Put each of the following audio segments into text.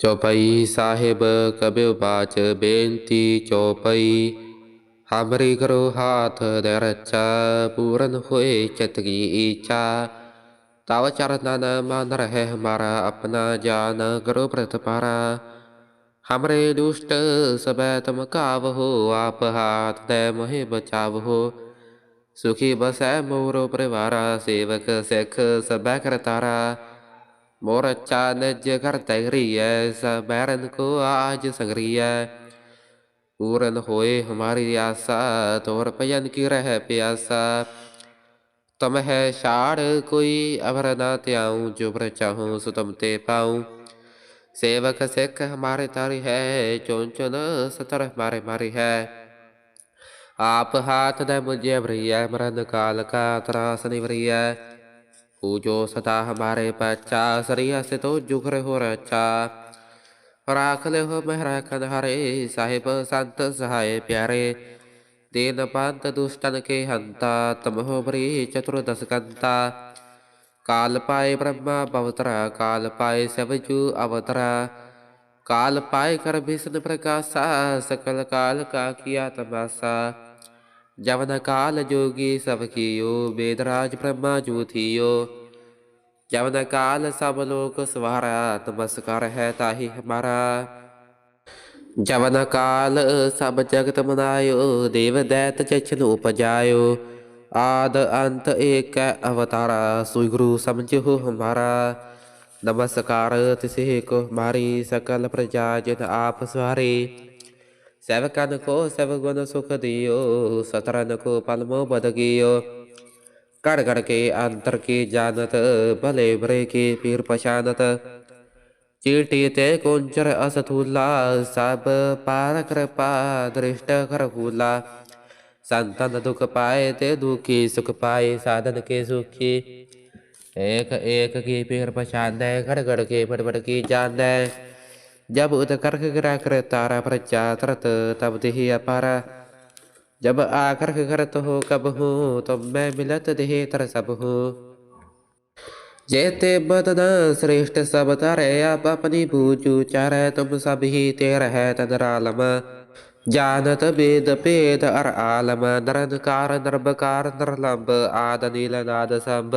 ਚੌਪਈ ਸਾਹਿਬ ਕਬਿਉ ਬਾਚ ਬੇਨਤੀ ਚੌਪਈ ਹਮਰੀ ਕਰੋ ਹਾਥ ਦੇ ਰੱਚਾ ਪੂਰਨ ਹੋਏ ਚਿਤ ਕੀ ਈਚਾ ਤਵ ਚਰਨਨ ਮਨ ਰਹਿ ਹਮਾਰਾ ਆਪਣਾ ਜਾਨ ਕਰੋ ਪ੍ਰਤਪਾਰਾ ਹਮਰੇ ਦੁਸ਼ਟ ਸਬੈ ਤਮ ਕਾਵਹੋ ਆਪ ਹਾਥ ਦੇ ਮੋਹਿ ਬਚਾਵਹੋ ਸੁਖੀ ਬਸੈ ਮੋਰੋ ਪਰਿਵਾਰਾ ਸੇਵਕ ਸਿੱਖ ਸਬੈ ਕਰਤਾਰਾ मोर अच्छा निज घर तगरी है सब बैरन को आज संगरी है पूरन होए हमारी आशा तोर भजन की रह प्यासा तुम है शाड़ कोई अवर न त्याऊं जो बर चाहूं सो तुम ते पाऊं सेवक सिख हमारे तारी है चुन चुन सतर हमारे मारी है आप हाथ दे मुझे भरिया मरन काल का त्रास निवरिया पूजो सदा हमारे बच्चा सरिया से तो जुगर हो रचा राख ले हो मेहरा खनहरे साहिब संत सहाय प्यारे दीन पंत दुष्टन के हंता तम हो बरी चतुर्दश कंता काल पाए ब्रह्मा पवतरा काल पाए सबजू अवतरा काल पाए कर भीषण प्रकाशा सकल काल का किया तमाशा ಯಮನಕಾಲಯೋಗಿ ಸವಕಿಯೋ ವೇದರಾಜ ಬ್ರಹ್ಮಾಜೂಥಿಯೋ ಯಮನಕಾಲ ಸಮಲೋಕ ಸ್ವರ ನಮಸ್ಕಾರ ಹೇ ತಾಹಿ ಹಮಾರಾ ਜਵਨ ਕਾਲ ਸਭ ਜਗਤ ਮਨਾਇਓ, ਦੇਵ ਦੈਤ ਚਛਨ ਉਪਜਾਇਓ। ਆਦ ਅੰਤ ਏਕ ਅਵਤਾਰ ਸੁਈ ਗੁਰੂ ਸਮਝੋ ਹਮਾਰਾ। ਨਮਸਕਾਰ ਤਿਸੇ ਕੋ ਮਾਰੀ, ਸਕਲ ਪ੍ਰਜਾ ਜਿਨ ਆਪ ਸਵਾਰੇ। को हमारी सकल प्रजा जिन आप सवारे सेवकन को सब गुण सुख दियो सतरन को पलमो बद गियो कड़ कड़ के अंतर की जानत, भले बुरे की पीर पशानत। चीटी ते कुंचर असथूला सब पार कृपा दृष्ट कर फूला संतन दुख पाए ते दुखी, सुख पाए साधन के सुखी। एक एक की पीर पशान गड़ गड़ के बड़ बड़ की जान जब उद करख गिरा कर तारा प्रजा तरत तब दिही अपारा जब आकर करत हो कब हो तब मैं मिलत देहे तर सब हो जेते बदन श्रेष्ठ सब तारे आप अपनी पूजू चारे तुम सब ही तेर है तदरालम जानत वेद पेद अर आलम नरनकार नर्बकार नरलंब आद नील नाद संब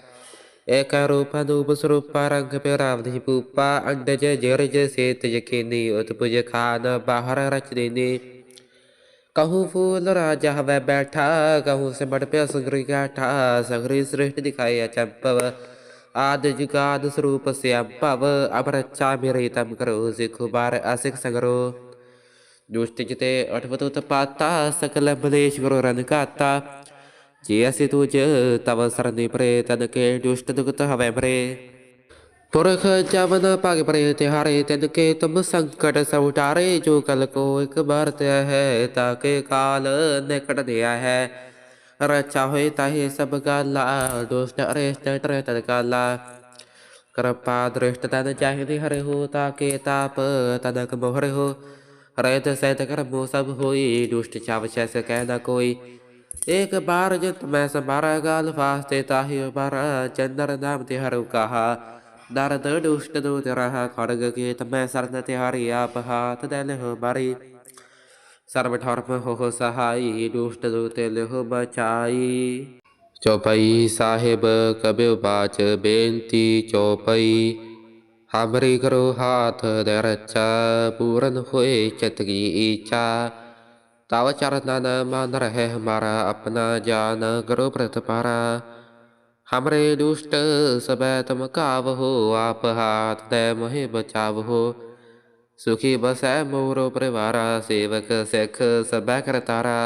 ਏਕਾ ਰੂਪਾ ਦੂਪ ਸਰੂਪਾ ਰੰਗ ਪਿਰਾਵ ਦੀ ਪੂਪਾ ਅੰਡਜ ਜਿਰਜ ਸੇਤ ਯਕੀਨੀ ਉਤਪੁਜ ਖਾਨ ਬਾਹਰ ਰਚ ਦੇਨੇ ਕਹੂ ਫੂਲ ਰਾਜਾ ਹਵੇ ਬੈਠਾ, ਕਹੂ ਸੇ ਮੜ ਪਿਆ ਸੰਗਰੀ ਗਾਠਾ, ਸੰਗਰੀ ਸ੍ਰਿਸ਼ਟ ਦਿਖਾਇਆ ਚੰਪਵ ਆਦ ਜੁਗਾਦ ਸਰੂਪ ਸਿਆ ਭਵ ਅਬਰਚਾ ਮੇਰੇ ਤਮ ਕਰੋ, ਸਿਖੁ ਬਾਰ ਅਸਿਕ ਸੰਗਰੋ। ਦੁਸ਼ਟ ਜਿਤੇ ਅਠਵਤ ਉਤਪਾਤਾ, ਸਕਲ ਬਲੇਸ਼ ਕਰੋ ਰਣ ਕਾਤਾ Jiyasi tu je tavasaran di pre tan ke dushta tu kuta hawe pre. ਪੁਰਖ ਜਵਨ ਭਗ ਪ੍ਰੇ ਤਿਹਾਰੇ ਤਿਨ ਕੇ ਤੁਮ ਸੰਕਟ ਸਉਟਾਰੇ ਜੋ ਕਲ ਕੋ ਇੱਕ ਬਾਰ ਤਿਆ ਹੈ ਤਾਂ ਕੇ ਕਾਲ ਨਿਕਟ ਦਿਆ ਹੈ ਰਚਾ ਹੋਏ ਤਾਹੇ ਸਭ ਗਾਲਾ ਦੁਸ਼ਟ ਅਰੇਸ਼ਟ ਤਰੇ ਤਦ ਕਾਲਾ ਕਿਰਪਾ ਦ੍ਰਿਸ਼ਟ ਤਨ ਚਾਹੀਦੀ ਹਰਿ ਹੋ ਤਾਂ ਕੇ ਤਾਪ ਤਨਕ ਮੋਹਰ ਹੋ ਰਹਿਤ ਸਹਿਤ ਕਰਮੋ ਸਭ ਹੋਈ ਦੁਸ਼ਟ ਚਾਵ ਸੈ ਕਹਿ ਨਾ ਕੋਈ एक बार जत मैं समारा गाल फास्ते ताहि बारा चंदर नाम तिहरु कहा दर्द दुष्ट दूत रहा खड़ग के तमै सरन तिहारी आप हाथ दैल हो बारी सर्व ठर्म हो सहाई दुष्ट दूत लिहो बचाई ਚੌਪਈ ਸਾਹਿਬ ਕਬਿਉ ਬਾਚ ਬੇਨਤੀ ਚੌਪਈ ਹਮਰੀ ਕਰੋ ਹਾਥ ਦੇ ਰੱਚਾ ਪੂਰਨ ਹੋਏ ਚਿਤ ਕੀ ਈਚਾ ਤਵ ਚਰਨਨ ਮਨ ਰਹਿ ਹਮਾਰਾ ਆਪਣਾ ਜਾਨ ਕਰੋ ਪ੍ਰਤਪਾਰਾ हमरे दुष्ट सबै तम कावहो आप हाथ दे मोहि बचावहो सुखी बसै मोरो परिवारा सेवक सिख सबै करतारा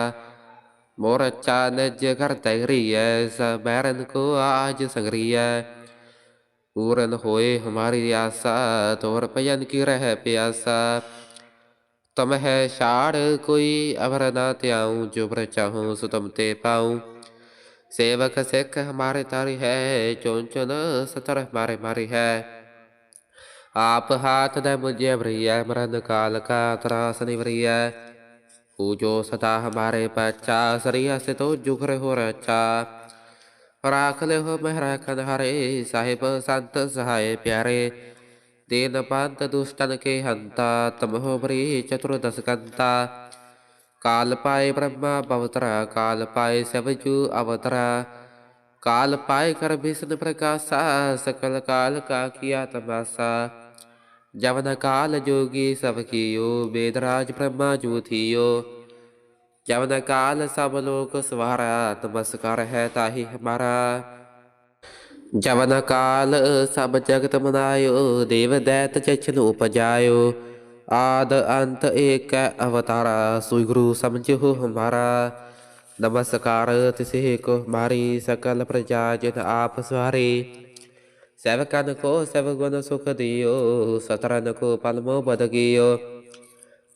मोर अच्छा निज घर तगरी है सब बैरन को आज संगरी है पूरन होए हमारी आशा तोर भजन की रह प्यासा ਤਮ ਹੈ ਛਾੜ ਕੋਈ ਅਵਰ ਨਾ ਤਿਆਉ ਜੋ ਪਰ ਚਾਹੂੰ ਸੋ ਤੁਮ ਤੇ ਪਾਉ ਸੇਵਕ ਸਿੱਖ ਹਮਾਰੇ ਤਾਰੀ ਹੈ ਚੋਂਚਨ ਸਤਰ ਹਮਾਰੇ ਮਾਰੀ ਹੈ ਆਪ ਹਾਥ ਦੇ ਮੁਝੇ ਭਰੀਐ ਮਰਨ ਕਾਲ ਕਾ ਤਰਾਸ ਨਿਵਰੀਐ ਪੂਜੋ ਸਦਾ ਹਮਾਰੇ ਪਛਾ ਸਰੀਆ ਸੇ ਤੋ ਜੁਗਰ ਹੋ ਰਚਾ ਰਾਖ ਲਿਓ ਮਹਿਰਾ ਖੰਡ ਹਰੇ ਸਾਹਿਬ ਸੰਤ ਸਹਾਏ ਪਿਆਰੇ ਦੀਨ ਪੰਤ ਦੁਸ਼ਟਨ ਕੇ ਹੰਤਾ, ਤਮਹੁ ਬਰੀ ਚਤੁਰਦਸ ਕੰਤਾ। ਕਾਲ ਪਾਏ ਬ੍ਰਹਮਾ ਪਵਤਰਾ, ਕਾਲ ਪਾਏ ਸਭਜੂ ਅਵਤਰਾ। ਕਾਲ ਪਾਏ ਕਰ ਵਿਸ਼ਨ ਪ੍ਰਕਾਸ਼ਾ, ਸਕਲ ਕਾਲ ਕਾ ਕੀਆ ਤਮਾਸਾ। ਜਵਨ ਕਾਲ ਜੋਗੀ ਸਭ ਕੀਓ ਬੇਦਰਾਜ ਬ੍ਰਹਮਾ ਜੂਥੀਓ ਜਵਨ ਕਾਲ ਸਭ ਜਵਨ ਕਾਲ, ਸਭ ਜਗਤ ਮਨਾਇਓ, ਦੇਵ ਦੈਤ ਚਛਨ ਉਪਜਾਇਓ। ਆਦ ਅੰਤ ਏਕ ਅਵਤਾਰਾ ਸੋਈ ਗੁਰੂ ਸਮਝੋ ਹਮਾਰਾ। ਨਮਸਕਾਰ ਤਿਸੇ ਕੋ ਮਾਰੀ, ਸਕਲ ਪ੍ਰਜਾ ਜਿਨ ਆਪ ਸਵਾਰੇ। ਸੇਵਕਨ ਕੋ, ਸਭ ਗੁਣ ਸੁਖ ਦਿਓ ਸਤਰਨ ਕੋ ਪਲਮੋ ਬਦ ਗਿਓ।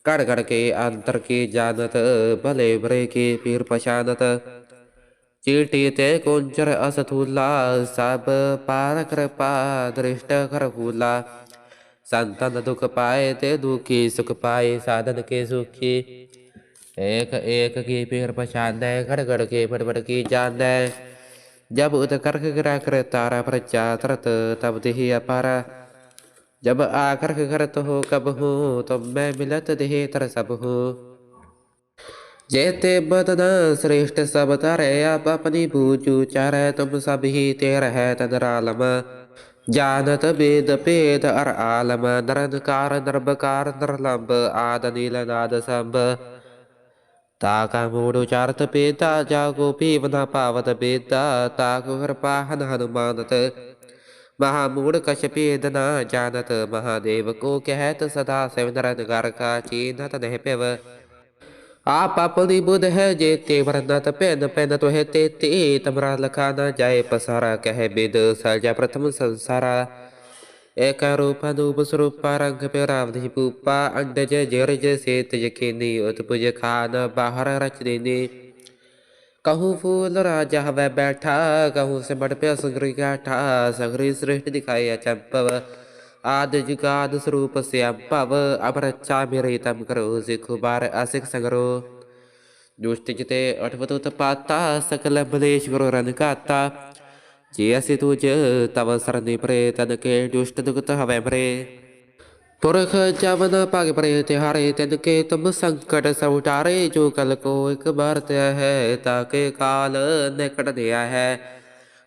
ਕੜ ਕੜ ਕੇ ਅੰਤਰ ਕੀ ਜਾਣਤ, ਭਲੇ ਬਰੇ ਕੀ ਪੀਰ ਪਛਾਨਤ। चीटी ते कुर असथूला सब पार कृपा, दृष्ट कर फूला संतन दुख पाए ते दुखी, सुख पाए साधन के सुखी। एक एक की पेड़ पहचान दे घड़ घड़ के फटफट की जान जब उत्कर्ष गिरा कर तारा पर चातरत, तब दही अपारा। जब आकर घर तो हो, कब हूँ तो मैं मिलत दही तर सब हूँ। ਜੇ ਤੇ ਬਦਨ ਸ੍ਰੇਸ਼ਟ ਸਭ ਧਰੇ, ਆਪ ਆਪਣੀ ਬੂਝੂ ਚਾਰੇ, ਤੁਮ ਸਭ ਹੀ ਤੇ ਰਹਿ ਤਦਰ ਆਲਮ ਜਾਨਤ ਬੇਦ ਭੇਦ ਅਰ ਆਲਮ ਨਰਨਕਾਰ ਨਰਬਕਾਰ ਨਰਲੰਬ ਆਦ, ਨੀਲ, ਨਾਦ, ਸੰਭ। ਤਾ ਕਾ ਮੂੜ ਉਚਾਰਤ ਪੇਤਾ ਜਾਗੋ ਭੀਵ ਨਾ ਭਾਵਤ ਬੇਦਾ ਤਾ ਕੋ ਕਿਰਪਾ ਹਨ ਹਨੁਮਾਨਤ। ਮਹਾ ਮੂੜ ਕਛ ਭੇਦ ਨਾ ਜਾਣਤ ਮਹਾਦੇਵ ਕੋ ਕਹਿਤ ਸਦਾ ਸਿਵ ਨਰਨ ਕਰ ਕਾ ਚੀਨਤ ਨਹਿ ਪਿਵ। आप अपनी बुध है जे ते वरनत पेन पेन तो है ते ते तमरा लखा न जाए पसारा कह बिद सजा प्रथम संसारा एक रूप अनूप स्वरूप रंग पे रावधि पूपा अंडज जरज सेत यकीनी उत्पुज खान बाहर रच देनी कहूँ फूल राजा वह बैठा कहूँ से मठ पे सगरी गाठा सगरी श्रेष्ठ दिखाई अचंपव आद जुगाद स्वरूप से अम्पव अब रक्षा मेरे तम करो सिख बार असिख सगरो दुष्ट जिते अठवत पाता सकल मलेश करो रन काता जे असि तुझ तव सरनि परे तन के दुष्ट दुगत हवे मरे पुरख जवन पग परे तिहारे तिन के तुम संकट सब उतारे जो कल को एक बार तय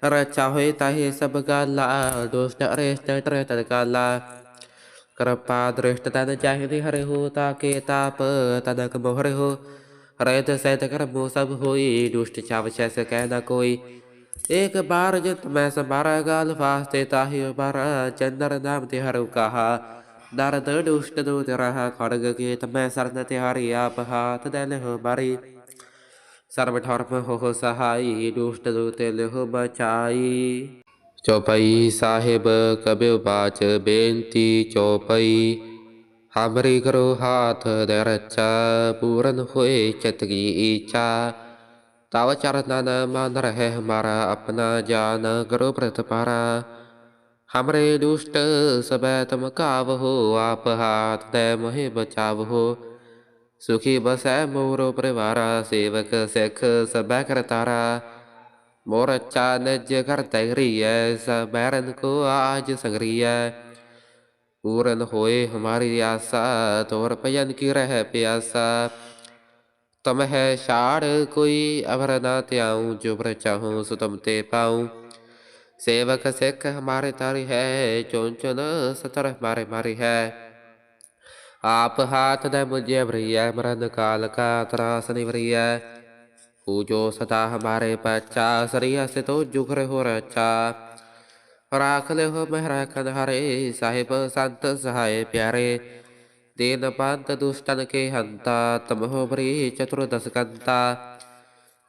रचा होता हे सब गाला दोष अरेष्ट त्रत काला कृपा दृष्ट तन चाहिदी हरि हो ताके ताप तनक मोहर हो रहित सहित कर्मो सब होई दुष्ट चाव शैस कह न कोई एक बार जित मैं समारा गाल फास्ते ताहि मारा चंदर नाम तिहरु कहा दर्द दुष्ट दूत रहा खड़ग गीत मैं सरन तिहारी आप हाथ दैन हो मारी ਸਰਬ ਠਰਮ ਹੋ ਸਹਾਈ ਦੁਸ਼ਟ ਦੂਤ ਲਹੁ ਬਚਾਈ ਚੌਪਈ ਸਾਹਿਬ ਕਬਿਉ ਬਾਚ ਬੇਨਤੀ ਚੌਪਈ ਹਮਰੀ ਕਰੋ ਹਾਥ ਦੇ ਰਚਾ ਪੂਰਨ ਹੋਏ ਚਿਤ ਕੀ ਈਚਾ ਤਵ ਚਰਨਨ ਮਨ ਰਹੇ ਹਮਾਰਾ ਆਪਣਾ ਜਾਨ ਕਰੋ ਪ੍ਰਤਪਾਰਾ हमरे दुष्ट सब तुम कावहो आप हाथ दे मोहि बचावहो सुखी बसै मोरो परिवारा, सेवक सिख सब करतारा मोर अच्छा निज कर तगरिय, सब बैरन को आज संग्रिय। पूरन होए हमारी आशा तोर भजन की रह प्यासा। तुम है शाड़ कोई अवर न त्याऊं, जो पर चाहूँ सो तुम ते पाऊँ। सेवक सिख हमारे तारी है चोंचन सतर हमारे मारी है। ਆਪ ਹਾਥ ਦਾ ਮੁਝੇ ਭਰੀਐ ਮਰਨ ਕਾਲ ਕਾ ਤਰਾਸ ਨਿਵਰੀਐ ਪੂਜੋ ਸਦਾ ਹਮਾਰੇ ਪਚਾ ਸਰੀਆ ਸੇ ਤੋ ਜੁਖਰ ਹੋ ਰਚਾ ਰਾਖ ਲੈ ਹੋ ਮਹਿ ਰਾਖਨ ਹਰੇ ਸਾਹਿਬ ਸੰਤ ਸਹਾਏ ਪਿਆਰੇ ਦੇਨ ਪੰਤ ਦੁਸ਼ਟਨ ਕੇ ਹੰਤਾ ਤਮਹੁ ਭਰੀ ਚਤੁਰਦਸ ਕੰਤਾ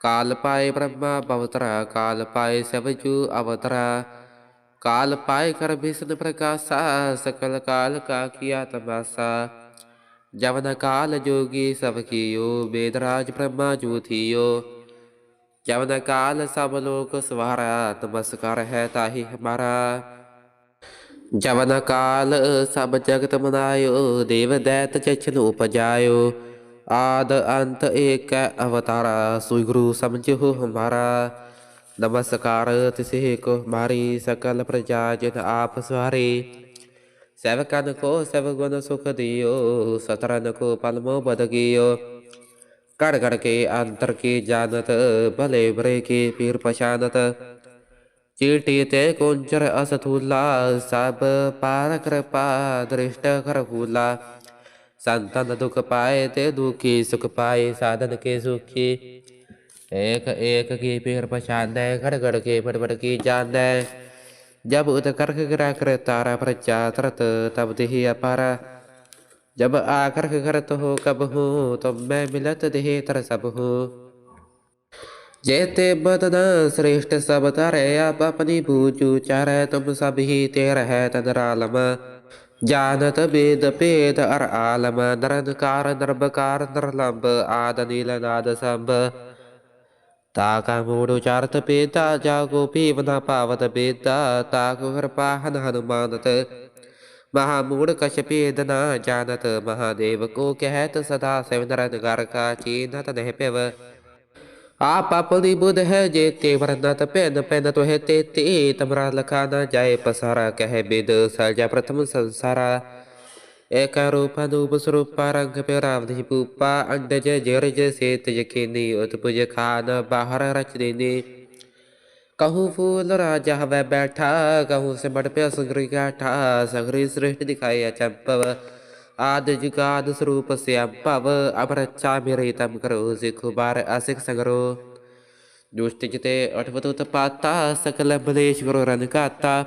ਕਾਲ ਪਾਏ ਬ੍ਰਹਮਾ ਬਵਤਰਾ ਕਾਲ ਪਾਏ ਸਭ ਜੂ ਅਵਤਰਾ ਕਾਲ ਪਾਏ ਕਰ ਭਿਸ਼ਨ ਪ੍ਰਕਾਸ਼ਾ ਸਕਲ ਕਾਲ ਕਾ ਕੀਆ ਤਮਾਸਾ ਬੇਦਰਾਜ ਬ੍ਰਹਮਾ ਜੂਥੀਓ ਜਵਨ ਕਾਲ ਸਭ ਲੋਕ ਸਵਾਰਾ ਨਮਸਕਾਰ ਹੈ ਤਾਹੀ ਹਮਾਰਾ। ਜਵਨ ਕਾਲ ਸਭ ਜਗਤ ਮਨਾਇਓ, ਦੇਵ ਦੈਤ ਚਛਨ ਉਪਜਾਇਓ। ਆਦ ਅੰਤ ਏਕ ਅਵਤਾਰਾ ਸੋਈ ਗੁਰੂ ਸਮਝੋ ਹਮਾਰਾ। ਨਮਸਕਾਰ ਤਿਸੇ ਕੋ ਮਾਰੀ, ਸਕਲ ਪ੍ਰਜਾ ਜਿਨ ਆਪ ਸਵਾਰੇ। ਸੇਵਕਨ ਕੋ ਸਭ ਗੁਣ ਸੁਖ ਦਿਓ ਸਤਰਨ ਕੋ ਪਲਮੋ ਬਦ ਗਿਓ ਕੜ ਕੜ ਕੇ ਅੰਤਰ ਕੀ ਜਾਣਤ ਭਲੇ ਬਰੇ ਕੀ ਪੀਰ ਪਛਾਨਤ ਚੀਟੀ ਤੇ ਕੁੰਚਰ ਅਸਥੂਲਾ ਸਭ ਪਾਰ ਕਿਰਪਾ ਦ੍ਰਿਸ਼ਟ ਕਰ ਫੂਲਾ ਸੰਤਨ ਦੁਖ ਪਾਏ ਤੇ ਦੁਖੀ ਸੁਖ ਪਾਏ ਸਾਧਨ ਕੇ ਸੁਖੀ ਏਕ ਏਕ ਕੀ ਪੀਰ ਪਛਾਨੈ ਘੜ ਘੜ ਕੇ Jab utakar kegera keretara pracatar tabdihi apara. Jab akar kegar tuhu kabhu tobbe milat dihi tersabhu. ਜੇਤੇ ਬਦਨ ਸ੍ਰੇਸ਼ਟ ਸਭ ਧਰੇ ਆਪ ਆਪਣੀ ਬੂਜੂ ਚਾਰੈ ਤੁਮ ਸਭ ਹੀ ਤੇ ਰਹਿ ਤਦਰ ਆਲਮ ਜਾਨਤ ਬੇਦ ਭੇਦ ਅਰ ਆਲਮ ਨਰਨਕਾਰ ਨਰਬਕਾਰ ਨਰਲੰਬ ਆਦ ਨੀਲ ਨਾਦ ਸੰਭ ਤਾ ਕਾ ਮੂੜੁ ਚਰਤ ਪੇਤਾ ਜਾ ਕੋ ਭੀਵ ਨਾ ਭਾਵਤ ਪੇਤਾ ਤਾ ਕੋ ਕਿਰਪਾ ਹਨ ਹਨੁਮਾਨਤ ਮਹਾ ਮੂੜ ਕਛ ਭੇਦ ਨਾ ਜਾਣਤ ਮਹਾਦੇਵ ਕੋ ਕਹਿਤ ਸਦਾ ਸਿਵਨਰਨ ਕਰ ਕਾ ਚੀਨਤ ਨਹਿ ਪਿਵ ਆਪ ਆਪਣੀ ਬੁਧ ਹੈ ਜੇ ਤੇ ਵਰਨਤ ਪੈਨ ਪੈਨ ਤੋਹਿ ਤੇ ਤੇ ਤਮਰਾ ਲਖਾ ਨਾ ਜਾਏ ਪਸਾਰਾ ਕਹਿ ਬਿਦ ਸਜਾ ਪ੍ਰਥਮ ਸੰਸਾਰਾ ਏਕ ਰੂਪ ਦੂਪ ਸਰੂਪ ਰੰਗ ਪਿਰਾਵ ਦਿ ਪੂਪਾ ਅੰਡਜ ਜਿਰਜ ਸੇਤ ਯਕੀਨੀ ਉਤਪੁਜ ਖਾਨ ਬਾਹਰ ਰਚ ਦੇਨੇ ਕਹੂ ਫੂਲ ਰਾਜਾ ਹਵੇ ਬੈਠਾ, ਕਹੂ ਸੇ ਬੜ ਪਿਆ ਸੰਗਰੀ ਗਾਠਾ, ਸੰਗਰੀ ਸ੍ਰਿਸ਼ਟ ਦਿਖਾਇਆ ਚੰਪਵ ਆਦ ਜੁਗਾਦ ਸਰੂਪ ਸਿਆ ਭਵ ਅਬਰਚਾ ਮੇਰੇ ਤਮ ਕਰੋ, ਸਿਖੁ ਬਾਰ ਅਸਿਕ ਸੰਗਰੋ। ਦੁਸ਼ਟ ਜਿਤੇ ਅਠਵਤ ਉਤਪਾਤਾ, ਸਕਲ ਬਲੇਸ਼ ਕਰੋ ਰਣ ਕਾਤਾ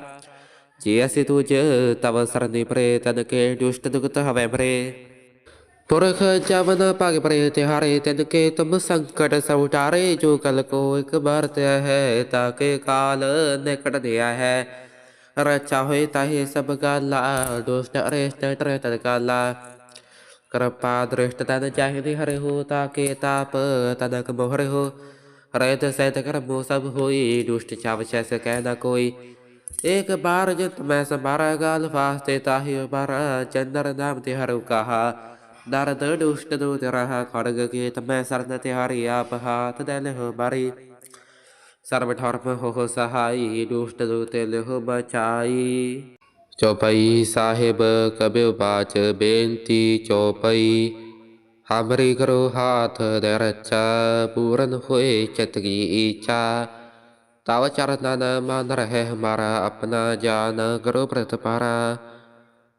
ਜੇ ਅਸੀਂ ਤੁਝ ਤਵ ਸਰਨੀ ਪਰੇ ਤਨ ਕੇ ਦੁਸ਼ਟ ਦੁਗਤ ਹਵੇ ਮਰੇ ਪੁਰਖ ਜਵਨ ਭਾਗ ਪਰੇ ਤਿਹਾਰੇ ਤਨ ਕੇ ਤੁਮ ਸੰਕਟ ਸਭ ਜੋ ਕਲ ਕੋ ਇੱਕ ਬਾਰ ਤੇ ਹੈ ਤਾਕੇ ਕਾਲ ਨਿਕਟ ਦਿਆ ਹੈ ਰਚਾ ਹੋਏ ਤਾਹੇ ਸਭ ਗਾਲਾ ਦੁਸ਼ਟ ਅਰੇਸ਼ਟ ਟਰੇ ਤਦ ਕਾਲਾ ਕਿਰਪਾ ਦ੍ਰਿਸ਼ਟ ਤਨ ਚਾਹੀਦੀ ਹਰੇ ਹੋ ਤਾਕੇ ਤਾਪ ਤਦਕ ਮੋਹਰੇ ਹੋ ਰਹਿਤ ਸਹਿਤ ਕਰਮੋ ਸਭ ਹੋਈ ਦੁਸ਼ਟ ਚਾਵ ਛੈਸ ਕਹਿ ਨਾ ਕੋਈ एक बार जत मैं संभारा गाल फास्ते ताहि बारा चंदर नाम तिहारु कहा नारद दुष्ट दूत रहा खड़ग केत मैं सरन तिहारी आप हाथ दल हो बारी सर्व ठर्म हो सहाई दुष्ट दूत लिहो बचाई चौपई साहिब कबि बाच बेनती चौपई हमरी करो हाथ दे रचा पूरन होए चित की ਤਵ ਚਰਨਨ ਮਨ ਰਹਿ ਹਮਾਰਾ ਆਪਣਾ ਜਾਨ ਕਰੋ ਪ੍ਰਤਪਾਰਾ।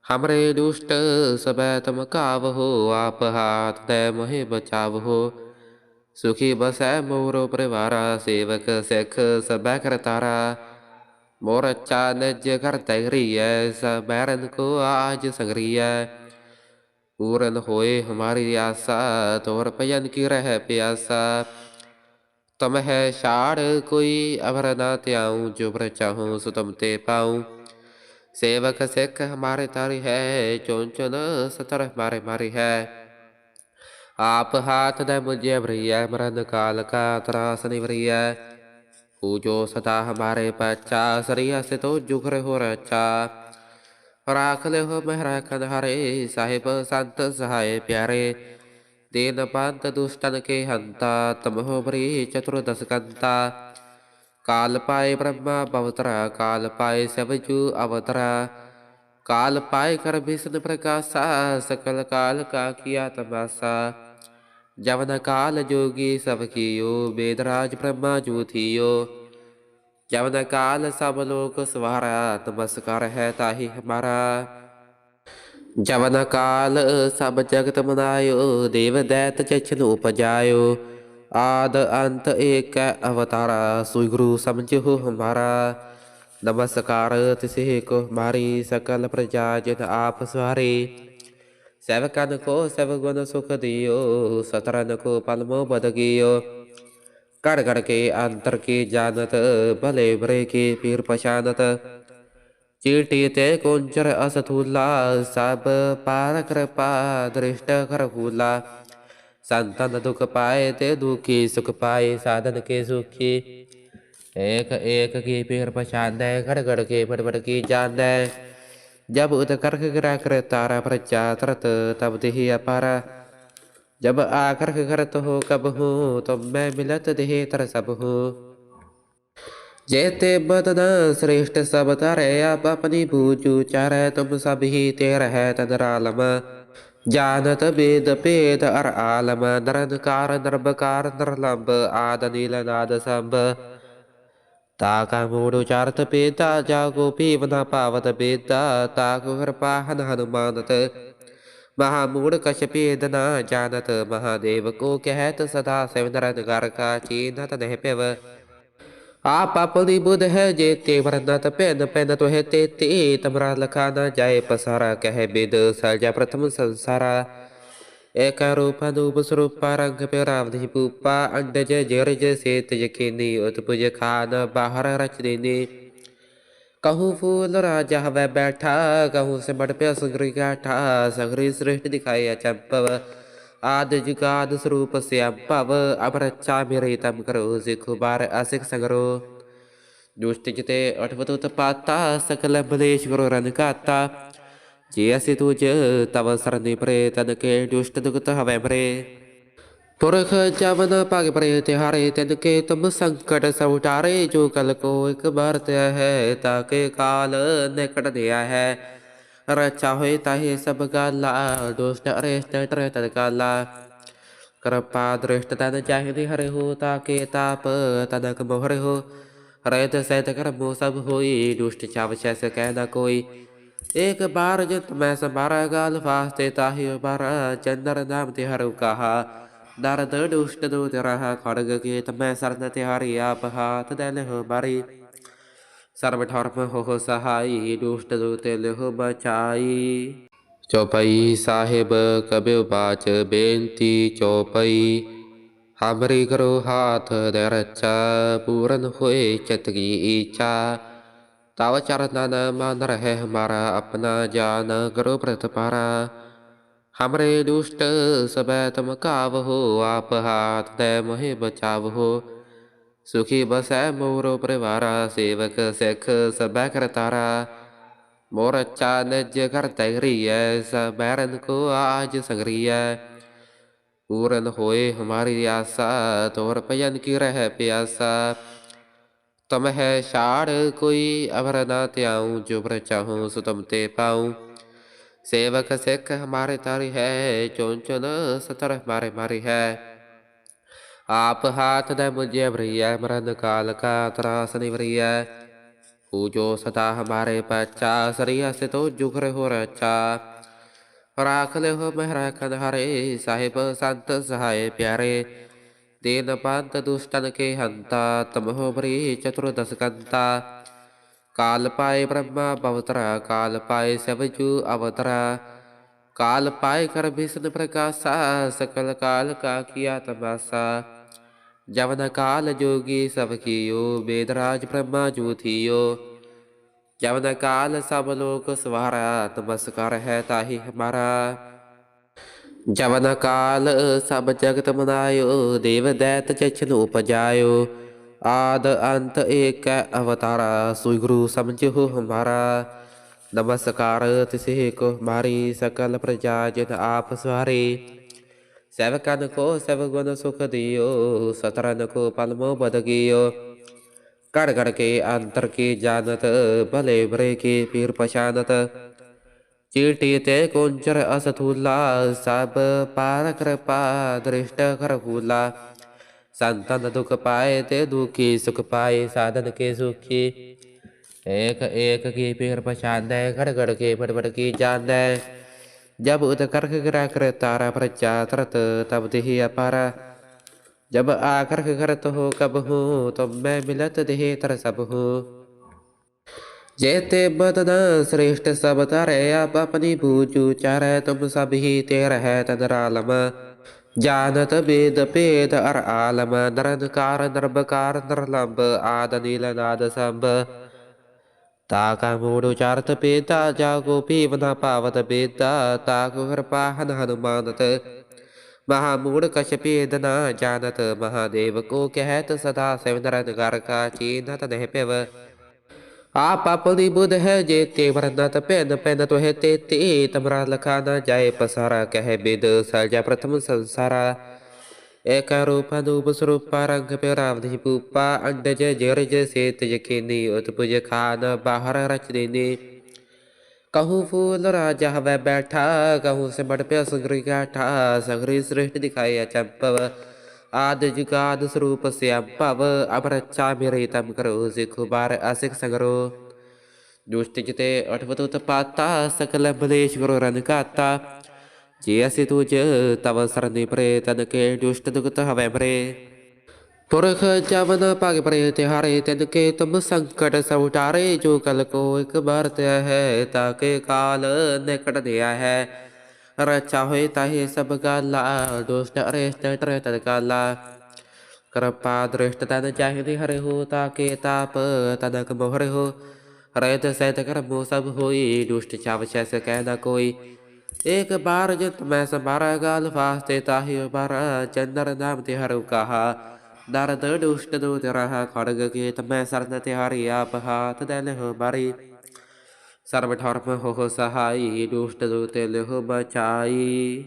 ਹਮਰੇ ਦੁਸ਼ਟ ਸਬੈ ਤਮ ਕਾਵਹੋ, ਆਪ ਹਾਥ ਤੈ ਮੋਹਿ ਬਚਾਵਹੋ। ਸੁਖੀ ਬਸੈ ਮੋਰੋ ਪਰਿਵਾਰਾ, ਸੇਵਕ ਸਿਖ ਸਬੈ ਕਰਤਾਰਾ ਮੋਰ ਚਾਨਜ ਕਰ ਤੈਰੀਐ ਸਬੈਰਨ ਕੋ ਆਜ ਸੰਗਰੀਐ। ਪੂਰਨ ਹੋਏ ਹਮਾਰੀ ਆਸਾ, ਤੋਰ ਭਜਨ ਕੀ ਰਹਿ ਪਿਆਸਾ। तम है शाड़ कोई अभर न त्याऊं, जो भर चाहूँ, सो तुम ते पाऊँ। सेवक सिख हमारे तारी है, चोन चुन, सतर हमारे मारी है। आप हाथ दे मुझे भरिया मरन काल का त्रास निवरिया पूजो सदा हमारे बच्चा सरिया से तो जुगर हो रचा। राख ले हो मेहरा खनहारे साहिब, संत सहाय प्यारे। दीन पंत दुष्टन के हंता तमहो बरी चतुर्दश कंता काल पाए ब्रह्मा पवतरा काल पाए सबजू अवतरा काल पाए कर भीषण प्रकाशा सकल काल का किया तमाशा जवन काल जोगी सब कियो वेदराज ब्रह्मा जूथियो जवन काल सब लोक सवारा नमस्कार है ताहि हमारा ਜਵਨ ਕਾਲ, ਸਭ ਜਗਤ ਮਨਾਇਓ, ਦੇਵ ਦੈਤ ਚਛਨ ਉਪਜਾਇਓ। ਆਦ ਅੰਤ ਏਕ ਅਵਤਾਰਾ ਸੋਈ ਗੁਰੂ ਸਮਝੋ ਹਮਾਰਾ। ਨਮਸਕਾਰ ਤਿਸੇ ਕੋ ਮਾਰੀ, ਸਕਲ ਪ੍ਰਜਾ ਜਿਨ ਆਪ ਸਵਾਰੇ। ਸੇਵਕਨ ਕੋ, ਸਭ ਗੁਣ ਸੁਖ ਦਿਓ ਸਤਰਨ ਕੋ ਪਲਮੋ ਬਦ ਗਿਓ ਕੜ ਕੜ ਕੇ ਅੰਤਰ ਕੀ ਜਾਣਤ, ਭਲੇ ਬਰੇ ਕੀ ਪੀਰ ਪਛਾਨਤ। चीटी ते कुंजर असथूला सब पार कृपा दृष्ट कर फूला संतन दुख पाए ते दुखी, सुख पाए साधन के सुखी। एक एक की पेड़ पहचान घड़ घड़ के बड़बड़ की जान जब उत्कर्ष ग्रह कर तारा पर चातरत, तब दिही अपारा। जब आकर घर तो हो कब हूँ तो मैं मिलत देह तर सब हूँ। ਜੇ ਤੇ ਬਦਨ ਸ੍ਰੇਸ਼ਟ ਸਭ ਤਰੇ ਆਪ ਆਪਣੀ ਬੂਝੂ ਚਾਰੇ, ਤੁਮ ਸਭ ਹੀ ਤੇ ਰਹਿ ਤਦਰ ਆਲਮ ਜਾਨਤ ਬੇਦ ਭੇਦ ਅਰ ਆਲਮ ਨਰਨਕਾਰ ਨਰਬਕਾਰ ਨਰਲੰਬ ਆਦ, ਨੀਲ, ਨਾਦ, ਸੰਭ। ਤਾ ਕਾ ਮੂੜ ਉਚਾਰਤ ਪੇਤਾ ਜਾਗੋ ਭੀਵ ਨਾ ਭਾਵਤ ਬੇਤਾ ਤਾ ਕੋ ਕਿਰਪਾ ਹਨ ਹਨੁਮਾਨਤ। ਮਹਾ ਮੂੜ ਕਛ ਭੇਦ ਨਾ ਜਾਣਤ ਮਹਾਦੇਵ ਕੋ ਕਹਿਤ ਸਦਾ ਸਿਵ ਨਰਨ ਕਰ ਆਪ ਆਪਣੀ ਬੁਧ ਹੈ ਜੇ ਤੇ ਵਰਨਤ ਪੈਨ ਪੈਨ ਤੋਹੇ ਤੇ ਤੇ ਤਮਰਾ ਲਖਾ ਨਾ ਜਾਏ ਪਸਾਰਾ ਕਹਿ ਬਿਦ ਸਜਾ ਪ੍ਰਥਮ ਸੰਸਾਰਾ ਏਕ ਰੂਪ ਅਨੂਪ ਸਰੂਪ ਰੰਗ ਪਿਰਾਵ ਦੀ ਪੂਪਾ ਅੰਡਜ ਜਰਜ ਸੇਤ ਯਕੀਨੀ ਉਤਪੁਜ ਖਾਨ ਬਾਹਰ ਰਚ ਦੇਨੇ ਕਹੂ ਫੂਲ ਰਾਜਾ ਹਵੇ ਬੈਠਾ ਕਹੂ ਸੇ ਮੜ ਪਿਆ ਸੰਗਰੀ ਗਾਠਾ ਸੰਗਰੀ ਸ੍ਰਿਸ਼ਟ ਦਿਖਾਇਆ ਚੰਪਵ रक्षा मेरे तम करो सिख बार असिख संगरो दुष्ट जिते अठवत पाता सकल मलेश करो रन काता जे असि तुझ तव सरनि परे तन के दुष्ट दुगत हवै मरे पुरख जवन पग परे तिहारे तिन के तुम संकट सब उतारे जो कल को एक बार तय है ताके काल निकट दिया है रचा हुए ताहे सब गाला दुष्ट अरेष्ट टर तद काला कृपा दृष्ट तन चाहिए हरे हो ताके ताप तनक मोहर हो रैत सैत कर्म सब होई दुष्ट चाव शैस कह न कोई एक बार जंत मैं संभारा गाल फास्ते ताहि बारा चंदर नाम तिहरु कहा ਦਰਦ ਦੁਸ਼ਟ ਦੂਤ ਰਹਾ ਖੜਗ ਕੀਤ ਮੈਂ ਸਰਨ ਤਿਹਾਰੀ ਆਪ ਹਾਥ ਦੇ ਲਹੁ ਬਾਰੀ ਸਰਬ ਧਰਮ ਹੋ ਸਹਾਈ ਦੁਸ਼ਟ ਦੁਤੇ ਲਿਹੁ ਬਚਾਈ ਚੌਪਈ ਸਾਹਿਬ ਕਬਿਉ ਬਾਚ ਬੇਨਤੀ ਚੌਪਈ। ਹਮਰੀ ਕਰੋ ਹਾਥ ਦੇ ਰਚਾ, ਪੂਰਨ ਹੋਏ ਚਤਗੀ ਇਚਾ ਤਵ ਚਰਨਨ ਮਨ ਰਹਿ ਹਮਾਰਾ ਆਪਣਾ ਜਾਨ ਕਰੋ ਪ੍ਰਤਪਾਰਾ ਹਮਰੇ ਦੁਸ਼ਟ ਸਬੈ ਤਮ ਕਾਵ ਹੋ ਆਪ ਹਾਥ ਦੇ ਮੋਹਿ ਬਚਾਵ। ਹੋ सुखी बसै मोरो परिवारा, सेवक सिख सब करतारा मोर अच्छा निज कर तगरिय सब बैरन को आज संग्रिय। पूरन होए हमारी आशा तोर भजन की रह प्यासा। तुम है शाड़, कोई अवर ना त्याऊं, जो बर चाहूँ सो तुम ते पाऊँ। सेवक सिख हमारे तारी है चुन चुन सतर हमारे मारी है। ਆਪ ਹਾਥ ਦਾ ਮੁਝੇ ਭਰੀਐ ਮਰਨ ਕਾਲ ਕਾ ਤਰਾਸ ਨਿਵਰੀਐ ਪੂਜੋ ਸਦਾ ਹਮਾਰੇ ਪਚਾ ਸਰੀ ਅਸੇ ਤੋ ਜੁਖਰ ਹੋ ਰਚਾ ਰਾਖ ਲੈ ਹੋ ਮਹਿ ਰਾਖਨ ਹਰੇ ਸਾਹਿਬ ਸੰਤ ਸਹਾਏ ਪਿਆਰੇ ਦੇਨ ਪੰਤ ਦੁਸ਼ਟਨ ਕੇ ਹੰਤਾ ਤਮਹੁ ਭਰੀ ਚਤੁਰਦਸ ਕੰਤਾ ਕਾਲ ਪਾਏ ਬ੍ਰਹਮਾ ਪਵਤਰਾ ਕਾਲ ਪਾਏ ਸਭਜੂ ਅਵਤਰਾ ਕਾਲ ਪਾਏ ਕਰ ਭਿਸ਼ਨ ਪ੍ਰਕਾਸ਼ਾ ਸਕਲ ਕਾਲ ਕਾ ਕੀਆ ਤਮਾਸਾ ਜਵਨ ਕਾਲ ਜੋਗੀ ਸਭ ਕੀਓ ਬੇਦਰਾਜ ਬ੍ਰਹਮਾ ਜੂਥੀਓ ਜਵਨ ਕਾਲ ਸਭ ਲੋਕ ਸਵਾਰਾ, ਤਮਸਕਾਰ ਹੈ ਤਾਹੀ ਹਮਾਰਾ। ਜਵਨ ਕਾਲ ਸਭ ਜਗਤ ਮਨਾਇਓ, ਦੇਵ ਦੈਤ ਚਛਨ ਉਪਜਾਇਓ। ਆਦ ਅੰਤ ਏਕ ਅਵਤਾਰਾ ਸੁਈ ਗੁਰੂ ਸਮਝੋ ਹਮਾਰਾ। ਨਮਸਕਾਰ ਤਿਸੇ ਕੋ ਮਾਰੀ, ਸਕਲ ਪ੍ਰਜਾ ਜਿਨ ਆਪ ਸਵਾਰੇ। सेवकन को सब गुण सुख दियो सतरन को पलमो बद गियो कर कर के अंतर की जानत भले भरे के पीर पशानत। चीटी ते कुंचर असथूला सब पार कृपा दृष्ट करहूला। संतन दुख पाए ते दुखी, सुख पाए साधन के सुखी। एक एक की पीर पछानै घड़ घड़ के बड़ बड़ की जानै Jaba utakar kegera kereta ara praja terate tabdihi apara. Jaba akar kegera tuhu kabuhu tombe bila tadihi tersabuhu. ਜੇਤੇ ਬਦਨ ਸ੍ਰੇਸ਼ਟ ਸਭ ਤਰੇ ਆਪ ਆਪਣੀ ਬੂਜੂ ਚਾਰੈ ਤੁਮ ਸਭ ਹੀ ਤੇ ਰਹਿ ਤਦਰ ਆਲਮ ਜਾਨਤ ਬੇਦ ਭੇਦ ਅਰ ਆਲਮ ਨਰਨਕਾਰ ਨਰਬਕਾਰ ਨਰਲੰਬ ਆਦ ਨੀਲ ਨਾਦ ਸੰਭ ਤਾ ਕਾ ਮੂੜ ਉਚਾਰਤ ਪੇਤਾ ਜਾ ਕੋ ਪੀਵ ਨਾ ਪਾਵਤ ਬੇਤਾ ਤਾ ਕੋ ਕਿਰਪਾ ਹਨ ਹਨੁਮਾਨਤ ਮਹਾ ਮੂੜ ਕਛ ਭੇਦ ਨਾ ਜਾਣਤ ਮਹਾਦੇਵ ਕੋ ਕਹਿਤ ਸਦਾ ਸਿਵ ਕਰ ਕਾ ਚੀਨਤ ਨਹਿ ਪਿਵ ਆਪ ਆਪਣੀ ਬੁੱਧ ਹੈ ਜੇ ਤੇ ਵਰਨਤ ਪੈਨ ਪੈਨ ਤੋਹਿ ਤੇ ਤੇ ਤਮਰਾ ਲਖਾ ਨ ਜਾਏ ਪਸਾਰਾ ਕਹਿ ਬਿਦ ਸਜਾ ਪ੍ਰਥਮ ਸੰਸਾਰਾ ਏਕ ਰੂਪ ਦੂਪ ਸਰੂਪ ਰੰਗ ਪਿਰਾਵ ਦਿ ਪੂਪਾ ਅੰਡਜ ਜਰਜ ਸੇਤ ਯਕੀਨੀ ਉਤਪੁਜ ਖਾਨ ਬਾਹਰ ਰਚ ਦੇਨੇ। ਕਹੂ ਫੂਲ ਰਾਜਾ ਹਵੇ ਬੈਠਾ, ਕਹੂ ਸੇ ਬੜ ਪਿਆ ਸੰਗਰੀ ਗਾਠਾ, ਸੰਗਰੀ ਸ੍ਰਿਸ਼ਟ ਦਿਖਾਇਆ ਚੰਪਵ ਆਦ ਜੁਗਾਦ ਸਰੂਪ ਸਿਆ ਭਵ ਅਬਰਚਾ ਮੇਰੇ ਤਮ ਕਰੋ, ਸਿਖੁ ਬਾਰ ਅਸਿਕ ਸੰਗਰੋ। ਦੁਸ਼ਟ ਜਿਤੇ ਅਠਵਤ ਉਤਪਾਤਾ, ਸਕਲ ਬਲੇਸ਼ ਕਰੋ ਰਣ ਕਾਤਾ ਜੇ ਅਸੀਂ ਤੁਝ ਤਵ ਸਰਨੀ ਪਰੇ ਤਨ ਕੇ ਦੁਸ਼ਟ ਦੁਗਤ ਹਵੇ ਪਰੇ ਪੁਰਖ ਜਵਨ ਭਗ ਪਰੇ ਤੇ ਹਾਰੇ ਤਨ ਕੇ ਤੁਮ ਸੰਕਟ ਸਭ ਉਟਾਰੇ ਜੋ ਕਲ ਕੋ ਇੱਕ ਬਾਰ ਤੇ ਹੈ ਤਾਂ ਕੇ ਕਾਲ ਨਿਕਟ ਦਿਆ ਹੈ ਰਚਾ ਹੋਏ ਤਾਹੇ ਸਭ ਗਾਲਾ ਦੁਸ਼ਟ ਅਰੇਸ਼ਟ ਤਰੇ ਤਨ ਕਾਲਾ ਕਿਰਪਾ ਦ੍ਰਿਸ਼ਟ ਤਨ ਚਾਹੀਦੀ ਹਰਿ ਹੋ ਤਾਂ ਕੇ ਤਾਪ ਤਨਕ ਮੋਹਰ ਹੋ ਰਹਿਤ ਸਹਿਤ ਕਰਮੋ ਸਭ ਹੋਈ ਦੁਸ਼ਟ ਚਾਵ ਸੈ ਕਹਿ ਨਾ ਕੋਈ एक बार जत मैं संभारा गाल फास्ते ताहि बारा चंदर नाम तिहरु कहा ਦਰਦ ਦੁਸ਼ਟ ਦੂਤ ਰਹਾ ਖੜਗ ਕੀਤ ਮੈਂ ਸਰਨ ਤਿਹਾਰੀ ਆਪ ਹਾਥ ਦੇ ਲਹੁ ਬਾਰੀ ਸਰਬ ਠਰਮ ਹੋ ਸਹਾਈ ਦੁਸ਼ਟ ਦੂਤ ਲਹੁ ਬਚਾਈ